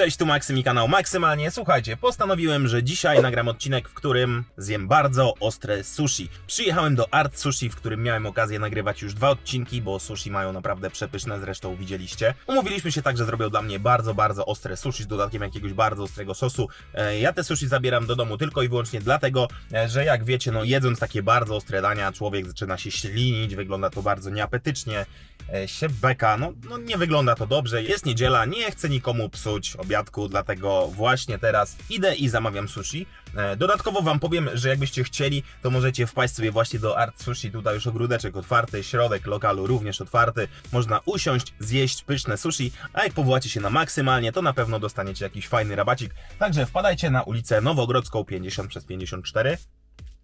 Cześć, tu Maksym i kanał Maksymalnie. Słuchajcie, postanowiłem, że dzisiaj nagram odcinek, w którym zjem bardzo ostre sushi. Przyjechałem do Art Sushi, w którym miałem okazję nagrywać już dwa odcinki, bo sushi mają naprawdę przepyszne, zresztą widzieliście. Umówiliśmy się tak, że zrobią dla mnie bardzo, bardzo ostre sushi z dodatkiem jakiegoś bardzo ostrego sosu. E, Ja te sushi zabieram do domu tylko i wyłącznie dlatego, e, że jak wiecie, no jedząc takie bardzo ostre dania, człowiek zaczyna się ślinić, wygląda to bardzo nieapetycznie e, się beka. No, no nie wygląda to dobrze. Jest niedziela, nie chcę nikomu psuć obiadku, dlatego właśnie teraz idę i zamawiam sushi. E, Dodatkowo Wam powiem, że jakbyście chcieli, to możecie wpaść sobie właśnie do Art Sushi. Tutaj już ogródeczek otwarty, środek lokalu również otwarty. Można usiąść, zjeść pyszne sushi, a jak powołacie się na maksymalnie, to na pewno dostaniecie jakiś fajny rabacik. Także wpadajcie na ulicę Nowogrodzką 50 przez 54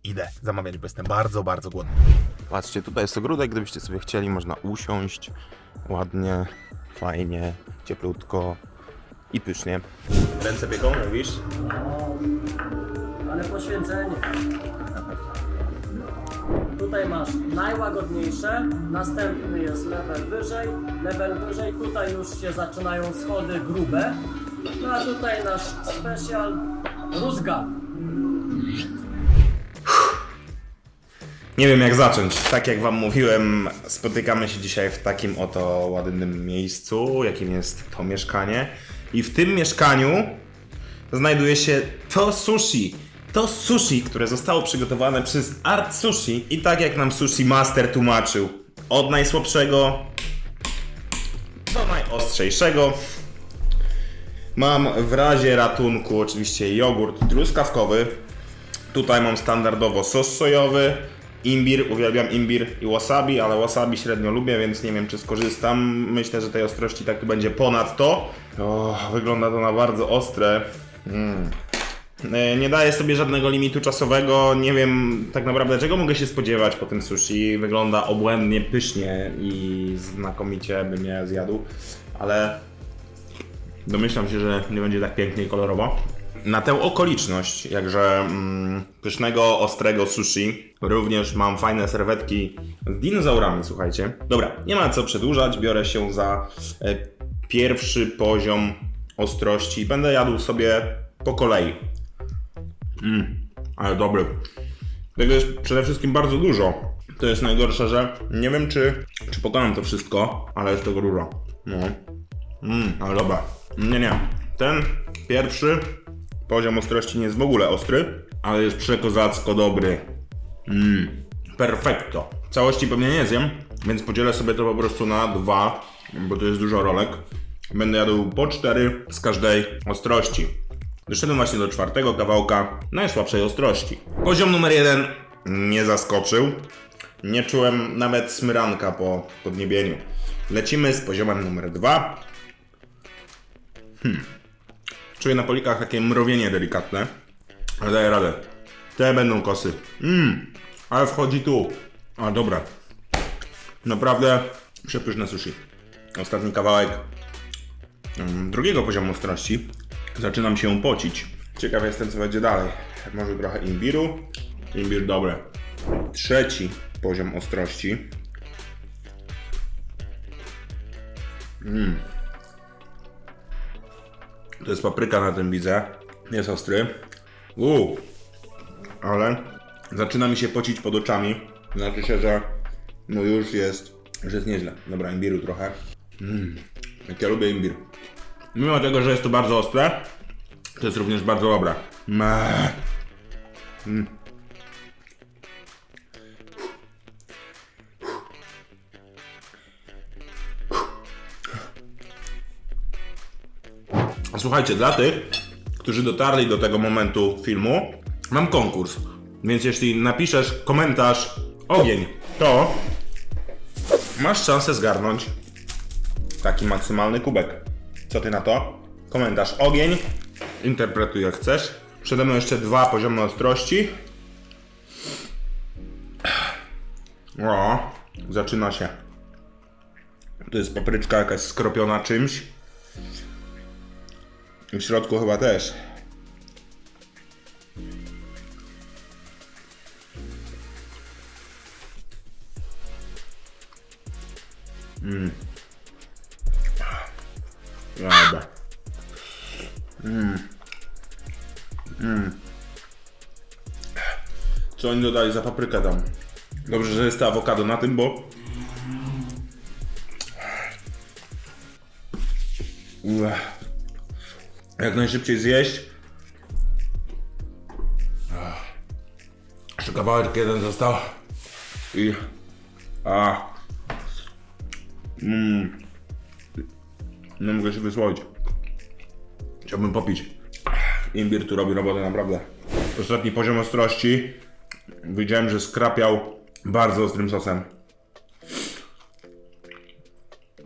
idę zamawiać, bo jestem bardzo, bardzo głodny. Patrzcie, tutaj jest ogródek, gdybyście sobie chcieli, można usiąść ładnie, fajnie, cieplutko i pysznie. Ręce pieką, mówisz? Ale poświęcenie. Tutaj masz najłagodniejsze, następny jest level wyżej, level wyżej, tutaj już się zaczynają schody grube, no a tutaj nasz special rózga. Nie wiem jak zacząć. Tak jak wam mówiłem, spotykamy się dzisiaj w takim oto ładnym miejscu, jakim jest to mieszkanie. I w tym mieszkaniu znajduje się to sushi. To sushi, które zostało przygotowane przez Art Sushi i tak jak nam Sushi Master tłumaczył, od najsłabszego do najostrzejszego. Mam w razie ratunku oczywiście jogurt truskawkowy, Tutaj mam standardowo sos sojowy, imbir, uwielbiam imbir i wasabi, ale wasabi średnio lubię, więc nie wiem czy skorzystam. Myślę, że tej ostrości tak tu będzie ponad to. O, wygląda to na bardzo ostre. Mm. E, Nie daję sobie żadnego limitu czasowego, nie wiem tak naprawdę czego mogę się spodziewać po tym sushi. Wygląda obłędnie, pysznie i znakomicie bym je zjadł, ale domyślam się, że nie będzie tak pięknie i kolorowo. Na tę okoliczność, jakże mm, pysznego, ostrego sushi, również mam fajne serwetki z dinozaurami, słuchajcie. Dobra, nie ma co przedłużać, biorę się za e, pierwszy poziom ostrości. Będę jadł sobie po kolei. Mm, ale dobry. Tego jest przede wszystkim bardzo dużo. To jest najgorsze, że nie wiem, czy, czy pokonam to wszystko, ale jest tego dużo. No. Mmm, ale dobra. Nie, nie. Ten pierwszy poziom ostrości nie jest w ogóle ostry, ale jest przekozacko dobry. Mmm, perfekto. Całości pewnie nie zjem, więc podzielę sobie to po prostu na dwa, bo to jest dużo rolek. Będę jadł po cztery z każdej ostrości. Doszedłem właśnie do czwartego kawałka najsłabszej ostrości. Poziom numer jeden nie zaskoczył. Nie czułem nawet smyranka po podniebieniu. Lecimy z poziomem numer dwa. Czuję na polikach takie mrowienie delikatne, ale daję radę. Te będą kosy. Mmm, ale wchodzi tu. A dobra. Naprawdę przepyszne sushi. Ostatni kawałek mm, drugiego poziomu ostrości. Zaczynam się pocić. Ciekaw jestem co będzie dalej. Może trochę imbiru. Imbir dobre. Trzeci poziom ostrości. To jest papryka na tym widzę. Jest ostry. Uuu. Ale zaczyna mi się pocić pod oczami. Znaczy się, że no już jest, już jest nieźle. Dobra, imbiru trochę. Mmm. Jak ja lubię imbir. Mimo tego, że jest to bardzo ostre, to jest również bardzo dobre. Meh. Słuchajcie, dla tych, którzy dotarli do tego momentu filmu, mam konkurs. Więc jeśli napiszesz komentarz ogień, to masz szansę zgarnąć taki maksymalny kubek. Co ty na to? Komentarz ogień, interpretuj jak chcesz. Przede mną jeszcze dwa poziomy ostrości. O, zaczyna się. To jest papryczka jakaś skropiona czymś. W środku chyba też. Mm. Dobra. Co oni dodali za paprykę tam? Dobrze, że jest to awokado na tym, bo... Ua. Jak najszybciej zjeść. Jeszcze kawałek jeden został. I... A... Mmm... Nie mogę się wysłowić. Chciałbym popić. Imbir tu robi robotę naprawdę. Ostatni poziom ostrości. Widziałem, że skrapiał bardzo ostrym sosem.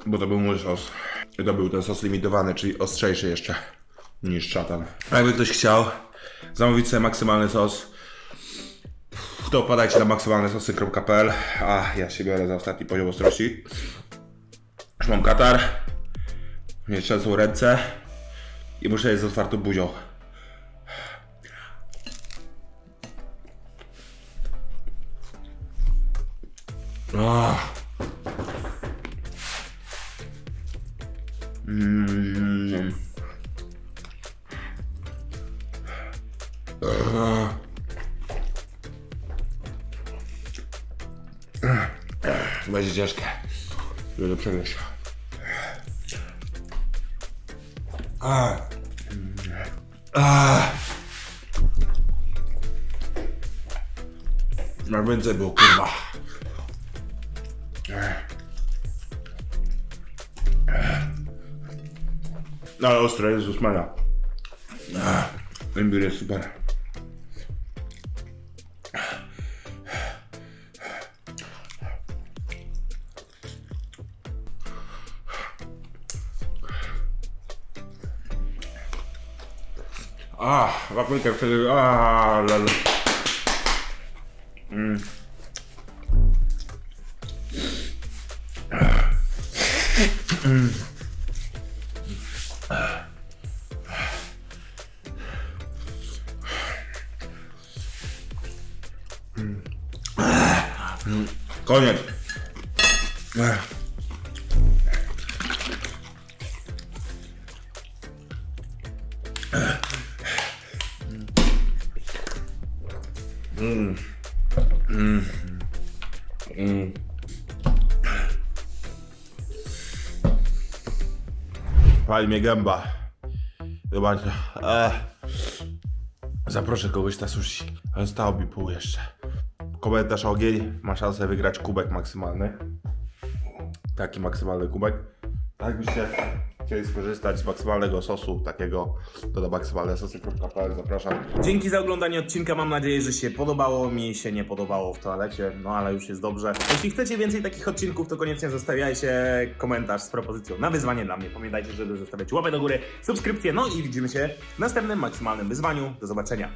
Bo to był mój sos. I to był ten sos limitowany, czyli ostrzejszy jeszcze niż szatan. A jakby ktoś chciał zamówić sobie maksymalny sos, to wpadajcie na maksymalnesosy.pl A ja się biorę za ostatni poziom ostrości. Już mam katar. Mnie trzęsą ręce. I muszę jeść z otwartą buzią. Ah. Będzie ciężkie. Żeby przegryźć. Ah. Ah. Na więcej było kurwa. No ale ostre, Jezus Maria. Imbir jest super. A, paprykę wtedy, a, Mm. Koniec. Pali mnie gęba. Zobaczcie. Ech. Zaproszę kogoś na sushi. Ale stało mi pół jeszcze. Komentarz ogień. Ma szansę wygrać kubek maksymalny. Taki maksymalny kubek. Tak jakbyście chcieli skorzystać z maksymalnego sosu, takiego, to do maksymalnesosy.pl zapraszam. Dzięki za oglądanie odcinka. Mam nadzieję, że się podobało. Mi się nie podobało w toalecie, no ale już jest dobrze. Jeśli chcecie więcej takich odcinków, to koniecznie zostawiajcie komentarz z propozycją na wyzwanie dla mnie. Pamiętajcie, żeby zostawiać łapę do góry, subskrypcję, no i widzimy się w następnym maksymalnym wyzwaniu. Do zobaczenia.